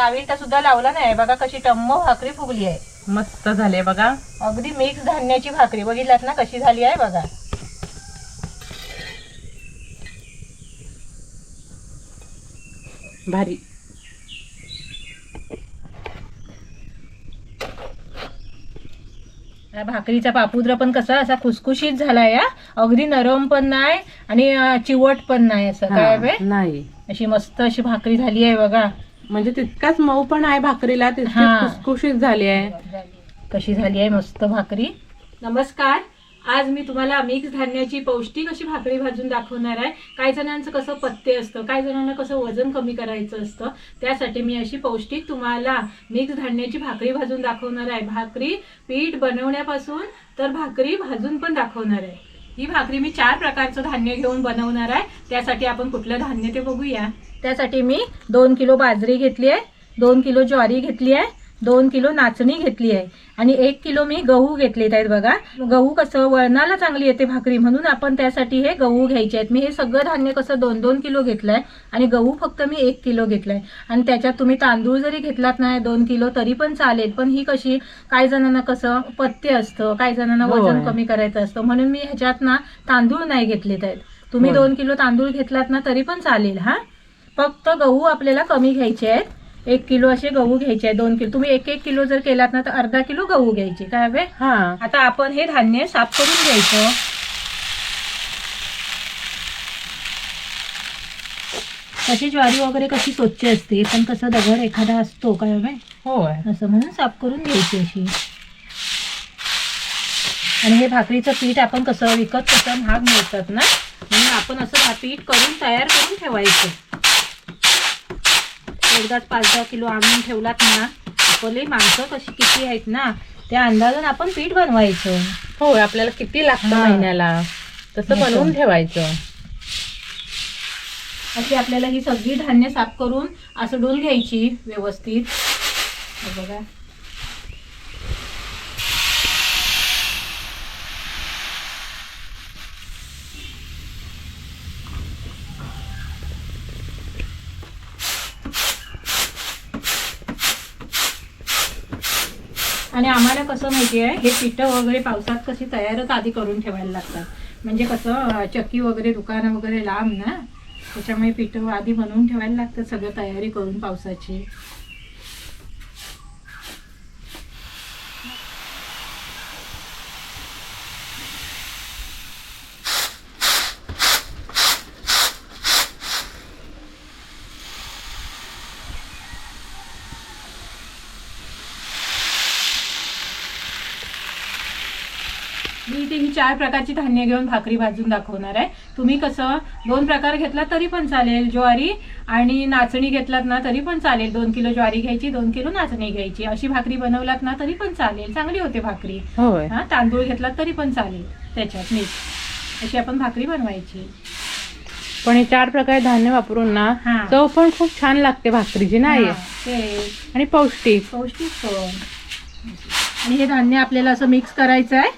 काविलटा सुद्धा लावला नाही. बघा कशी टम्म भाकरी फुगली आहे. मस्त झाले बघा. अगदी मिक्स धान्याची भाकरी. बघितलात ना कशी झाली आहे बघा. भारी. भाकरीचा पापुद्रा पण कसा असा खुसखुशीत झालाय या अगदी नरम पण नाही आणि चिवट पण नाही असं. काय बे? नाही. अशी मस्त अशी भाकरी झाली आहे बघा. म्हणजे तितकाच मऊ पण आहे भाकरीला तितकी हा. खुसखुशीत झाली आहे. कशी झाली आहे मस्त भाकरी? नमस्कार. आज मी तुम्हाला मिक्स धान्याची पौष्टिक अशी भाकरी भाजून दाखवणार आहे. काही जणांचं कसं पथ्य असतं काही जणांना कसं वजन कमी करायचं असतं त्यासाठी मी अशी पौष्टिक तुम्हाला मिक्स धान्याची भाकरी भाजून दाखवणार आहे. भाकरी पीठ बनवण्यापासून तर भाकरी भाजून पण दाखवणार आहे. ही भाकरी मी चार प्रकारचं धान्य घेऊन बनवणार आहे. त्यासाठी आपण कुठलं धान्य ते बघूया. त्यासाठी मी दोन किलो बाजरी घेतली आहे दोन किलो ज्वारी घेतली आहे दोन किलो नाचणी घेतली आहे. आणि एक किलो मी गहू घेतलेत आहेत बघा. गहू कसं वळणाला चांगली येते भाकरी म्हणून आपण त्यासाठी हे गहू घ्यायचे आहेत. मी हे सगळं धान्य कसं दोन दोन किलो घेतलं आहे आणि गहू फक्त मी एक किलो घेतलं आहे आणि त्याच्यात तुम्ही तांदूळ जरी घेतलात नाही दोन किलो तरी पण चालेल. पण ही कशी काही जणांना कसं पथ्य असतं काही जणांना वजन. कमी करायचं असतं. म्हणून मी ह्याच्यात ना तांदूळ नाही घेतलेत आहेत. तुम्ही. दोन किलो तांदूळ घेतलात ना तरी पण चालेल हा? फक्त गहू आपल्याला कमी घ्यायचे आहेत. एक किलो असे गहू घ्यायचे आहे दोन किलो. तुम्ही एक एक किलो जर केलात ना तर अर्धा किलो गहू घ्यायचे. काय हवे? हा. आता आपण हे धान्य साफ करून घ्यायचं. कशी ज्वारी वगैरे कशी स्वच्छ असते पण कसं दगड एखादा असतो काय हवे? होय. असं म्हणून साफ करून घ्यायची अशी. आणि हे भाकरीचं पीठ आपण कसं विकत कसं महाग मिळतात ना म्हणून आपण असं हा पीठ करून तयार करून ठेवायचं. एकदाच पाच दहा किलो आणून ठेवलात ना आपले माणसं कशी किती आहेत ना त्या अंदाजाने आपण पीठ बनवायचं. होय आपल्याला किती लागतं हा. महिन्याला? तसं. बनवून ठेवायचं. अशी आपल्याला ही सगळी धान्य साफ करून असं डोल घ्यायची व्यवस्थित. हे बघा. आणि आम्हाला कसं माहिती आहे हे पिठं वगैरे पावसात कशी तयारच आधी करून ठेवायला लागतात. म्हणजे कसं चक्की वगैरे दुकानं वगैरे लांब ना त्याच्यामुळे पिठं आधी बनवून ठेवायला लागतं सगळं तयारी करून पावसाची. मी इथे ही चार प्रकारची धान्य घेऊन भाकरी भाजून दाखवणार आहे. तुम्ही कसं दोन प्रकार घेतला तरी पण चालेल ज्वारी आणि नाचणी घेतलात ना तरी पण चालेल. दोन किलो ज्वारी घ्यायची दोन किलो नाचणी घ्यायची. अशी भाकरी बनवलात ना तरी पण चालेल. चांगली होते भाकरी. हा तांदूळ घेतलात तरी पण चालेल त्याच्यात मीठ. अशी आपण भाकरी बनवायची. पण हे चार प्रकारे धान्य वापरून ना. चव पण खूप छान लागते भाकरीची नाही? ते आणि पौष्टिक. पौष्टिक आणि हे धान्य आपल्याला असं मिक्स करायचं आहे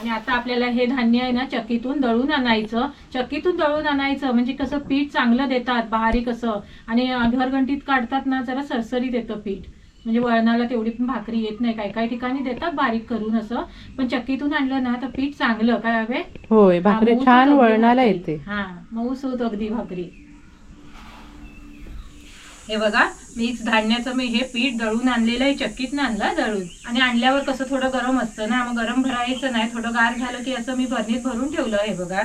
आणि आता आपल्याला हे धान्य आहे ना चक्कीतून दळून आणायचं. चक्कीतून दळून आणायचं म्हणजे कसं पीठ चांगलं देतात बारीक असं. आणि घरघंटीत काढतात ना जरा सरसरीत येतं पीठ. म्हणजे वळणाला तेवढी पण भाकरी येत नाही. काही काही ठिकाणी देतात बारीक करून असं. पण चक्कीतून आणलं ना तर पीठ चांगलं. काय हवे? होय भाकरी छान वळणाला. येते. हा मऊस होत अगदी भाकरी. हे बघा मिक्स धान्याचं मी हे पीठ दळून आणलेलं आहे चक्कीत आणलं दळून. आणि आणल्यावर कसं थोडं गरम असतं ना मग गरम भरायचं नाही थोडं गार झालं की असं मी भरणीत भरून ठेवलं आहे बघा.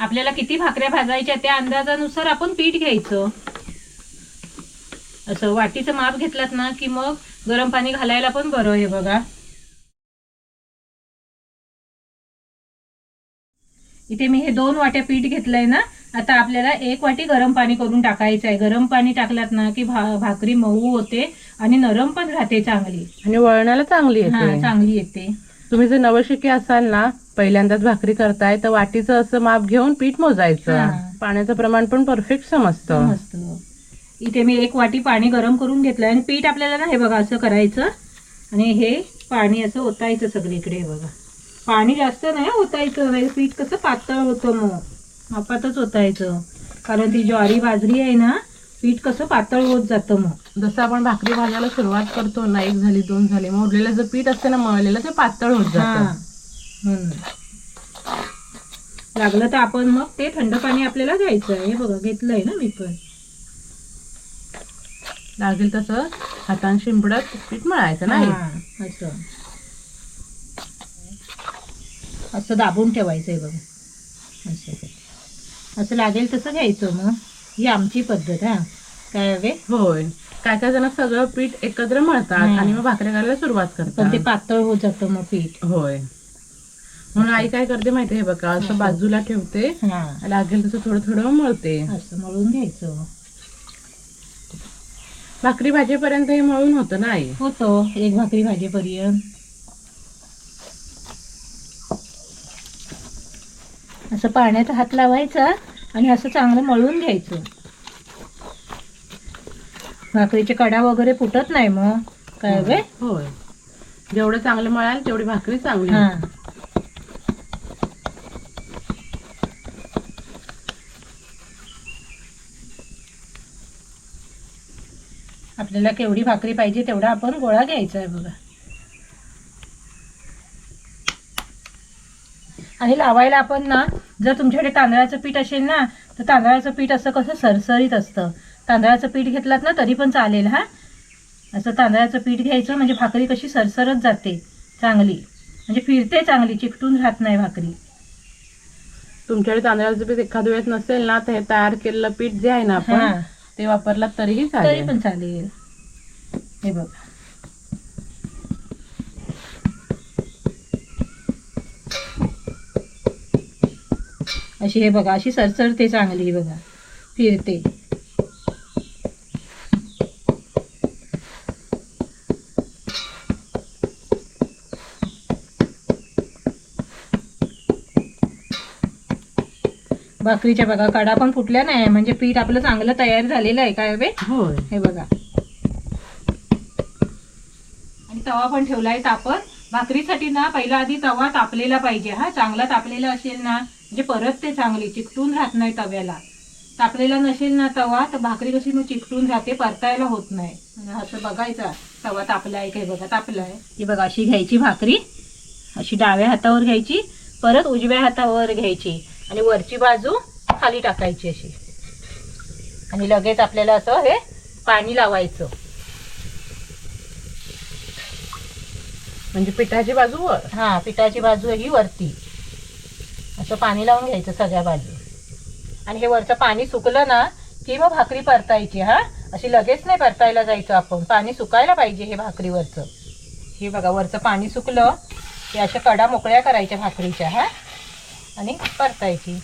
आपल्याला किती भाकऱ्या भाजायच्या त्या अंदाजानुसार आपण पीठ घ्यायचं. असं वाटीचं माप घेतलात ना की मग गरम पाणी घालायला पण बरं हे बघा. इथे मी हे दोन वाट्या पीठ घेतलंय ना आता आपल्याला एक वाटी गरम पाणी करून टाकायचं आहे गरम पाणी टाकलात ना की भा भाकरी मऊ होते आणि नरम पण राहते चांगली. आणि वळणाला चांगली येते. चांगली येते. तुम्ही जर नवशिके असाल ना पहिल्यांदाच भाकरी करताय तर वाटीचं असं माप घेऊन पीठ मोजायचं. पाण्याचं प्रमाण पण परफेक्ट समजतं. इथे मी एक वाटी पाणी गरम करून घेतलंय आणि पीठ आपल्याला ना हे बघा असं करायचं. आणि हे पाणी असं ओतायचं सगळीकडे बघा. पाणी जास्त नाही ओतायचं. नाही पीठ कसं पातळ होतं मग? मापातच ओतायचं. कारण ती ज्वारी बाजरी आहे ना पीठ कसं पातळ होत जातं मग. जसं आपण भाकरी भाजायला सुरुवात करतो ना एक झाली दोन झाली मग उरलेलं जर पीठ असते ना मळलेलं ते पातळ होत जातं. लागलं तर आपण मग ते थंड पाणी आपल्याला घ्यायचं आहे हे बघा घेतलंय ना मी पण. लागेल तसं हातान शिंपडत पीठ मळायचं नाही? हा, असं. असं दाबून ठेवायचं आहे बघा. असं. असं लागेल तसं घ्यायचं मग. ही आमची पद्धत हा. काय हवे? होय. काय काय जण सगळं पीठ एकत्र मळतात. आणि मग भाकरी करायला सुरुवात पण ते करतात. पातळ होत जातं मग पीठ. होय. म्हणून आई काय करते माहितीये हे बघा असं बाजूला ठेवते. हा. लागेल तसं थोडं थोडं मळते. असं मळून घ्यायचं. भाकरी भाजीपर्यंत हे मळून होतं ना आई? होतो. एक भाकरी भाजीपर्यंत. असं पाण्यात हात लावायचा आणि असं चांगलं मळून घ्यायचं. भाकरीचे कडा वगैरे फुटत नाही मग काय वे होय. जेवढं चांगलं मळाल तेवढी भाकरी चांगली. हा. आपल्याला केवढी भाकरी पाहिजे तेवढा आपण गोळा घ्यायचा आहे बघा. आणि लावायला आपण ना जर तुमच्याकडे तांदळाचं पीठ असेल ना तर तांदळाचं पीठ असं कसं सरसरीत असतं. तांदळाचं पीठ घेतलात ना तरी पण चालेल हा? असं तांदळाचं पीठ घ्यायचं म्हणजे भाकरी कशी सरसरत जाते चांगली. म्हणजे फिरते चांगली चिकटून राहत नाही भाकरी. तुमच्याकडे तांदळाचं पीठ एखाद्या वेळेस नसेल ना तर हे तयार केलेलं पीठ जे आहे ना आपण ते वापरलं तरीही तरी चालेल. पण चालेल. हे बघा. अशी हे बघा अशी सरसरते चांगली बघा. फिरते. भाकरीच्या बघा कडा पण फुटल्या नाही म्हणजे पीठ आपलं चांगलं तयार झालेलं आहे काय बे? हे बघा. आणि तवा पण ठेवलाय तापत भाकरीसाठी ना पहिला आधी तवा तापलेला पाहिजे हा. चांगला तापलेला असेल ना म्हणजे परत ते चांगली चिकटून राहत नाही तव्याला. तापलेला नसेल ना तवा तर भाकरी कशी मग चिकटून राहते परतायला होत नाही. असं बघायचा तवा तापलाय काय बघा तापलाय. ही बघा अशी घ्यायची भाकरी अशी डाव्या हातावर घ्यायची परत उजव्या हातावर घ्यायची. आणि वरची बाजू खाली टाकायची अशी. आणि लगेच आपल्याला असं हे पाणी लावायचं. म्हणजे पिठाची बाजू वर. हा पिठाची बाजू ही वरती. असं पाणी लावून घ्यायचं सगळ्या बाजू आणि हे वरचं पाणी सुकलं ना की मग भाकरी परतायची हा? अशी लगेच नाही परतायला जायचं आपण. पाणी सुकायला पाहिजे हे भाकरीवरचं. हे बघा वरचं पाणी सुकलं की अशा कडा मोकळ्या करायच्या भाकरीच्या हा? आणि परतायची.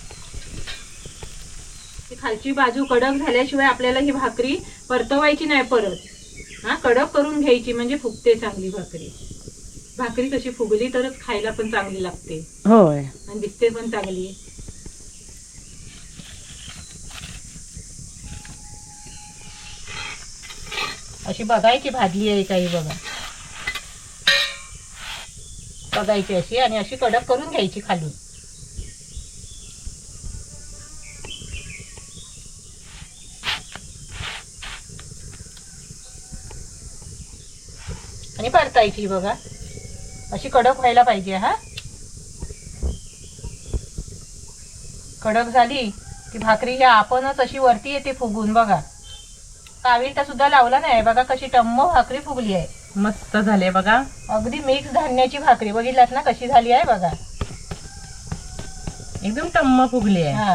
खालची बाजू कडक झाल्याशिवाय आपल्याला ही भाकरी परतवायची नाही परत. हा कडक करून घ्यायची म्हणजे फुगते चांगली भाकरी. भाकरी कशी फुगली तरच खायला पण चांगली लागते. होय. आणि दिसते पण चांगली. अशी बघायची भाजली आहे काही बघा. बघायची अशी आणि अशी कडक करून घ्यायची खालून. आणि परतायची बघा. अशी कडक व्हायला पाहिजे हा? कडक झाली की भाकरी ही आपणच अशी वरती येते फुगून बघा. काविलटा सुद्धा लावला नाही बघा कशी टम्म भाकरी फुगली आहे. मस्त झाले बघा. अगदी मिक्स धान्याची भाकरी बघितलात ना कशी झाली आहे बघा. एकदम टम्म फुगली आहे. हा.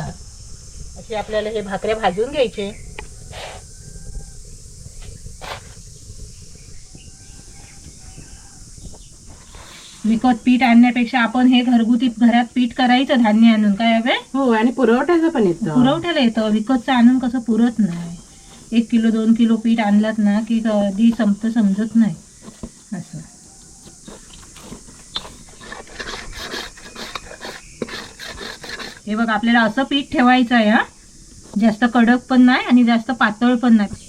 अशी आपल्याला हे भाकऱ्या भाजून घ्यायचे. विकत पीठ आणण्यापेक्षा आपण हे घरगुती घरात पीठ करायचं धान्य आणून काय हवे? हो आणि पुरवठ्याचं पण येतं. पुरवठ्याला येतं. विकतचं आणून कसं पुरत नाही. एक किलो दोन किलो पीठ आणलात ना की कधी संपत समजत नाही. असं. हे बघ आपल्याला असं पीठ ठेवायचं आहे हा. जास्त कडक पण नाही आणि जास्त पातळ पण नाही.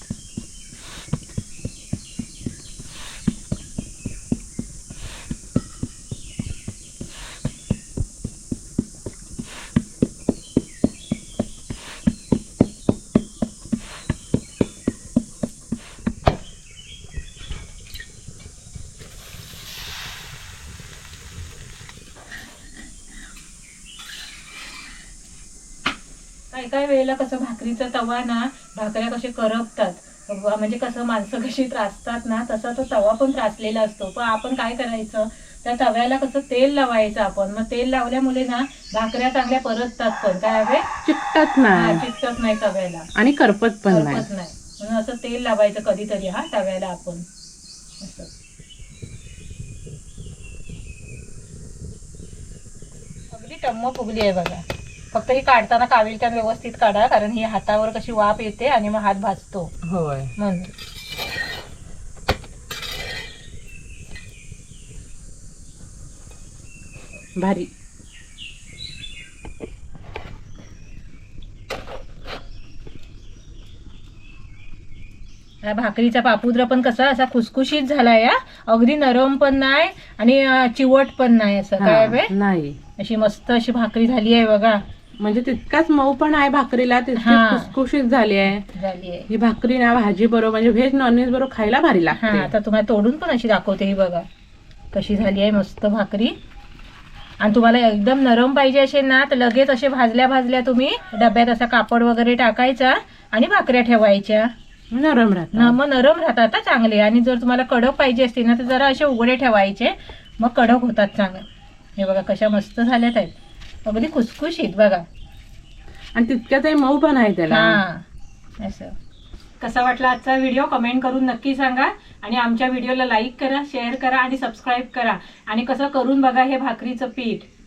काय काय वेळेला कसं भाकरीचा तवा ना भाकऱ्या कसे करपतात. म्हणजे कसं माणसं कशी त्रासतात ना तसा तो तवा पण त्रासलेला असतो. पण आपण काय करायचं? त्या तव्याला कसं तेल लावायचं आपण. मग तेल लावल्यामुळे ना भाकऱ्या चांगल्या परततात पण. काय हवे? चिकटत नाही. चिकटत नाही तव्याला. आणि करपत पण नाही. करपत नाही. म्हणून असं तेल लावायचं कधीतरी हा तव्याला आपण. असं. अगदी टम्म फुगली आहे बघा. फक्त ही काढताना काविलक्यात व्यवस्थित काढा कारण ही हातावर कशी वाफ येते आणि मग हात भाजतो. होय. म्हणून. भारी. हा भाकरीचा पापुद्रा पण कसा असा खुसखुशीत झालाय हा? अगदी नरम पण नाही आणि चिवट पण नाही असं. काय नाही. अशी मस्त अशी भाकरी झाली आहे बघा. म्हणजे तितकाच मऊ पण आहे भाकरीला तितकी हा. खुसखुशीत झाली आहे. झाली आहे. ही भाकरी ना भाजी बरोबर म्हणजे व्हेज नॉनव्हेज बरोबर खायला भारी हा लागते. आता तुम्हाला तोडून पण अशी दाखवते ही बघा. कशी झाली आहे मस्त भाकरी. आणि तुम्हाला एकदम नरम पाहिजे असेल ना तर लगेच असे भाजल्या भाजल्या तुम्ही डब्यात असा कापड वगैरे टाकायचा आणि भाकऱ्या ठेवायच्या. नरम न राहतात मग नरम राहतात चांगले. आणि जर तुम्हाला कडक पाहिजे असतील ना तर जरा असे उघडे ठेवायचे. मग कडक होतात चांगले. हे बघा कशा मस्त झाल्यात आहेत. अगदी खुसखुशीत बघा. आणि तितक्याच मऊ पण आहे त्याला. हा असं. कसा वाटला आजचा व्हिडिओ कमेंट करून नक्की सांगा. आणि आमच्या व्हिडिओला लाईक करा शेअर करा आणि सबस्क्राईब करा. आणि कसं करून बघा हे भाकरीचं पीठ?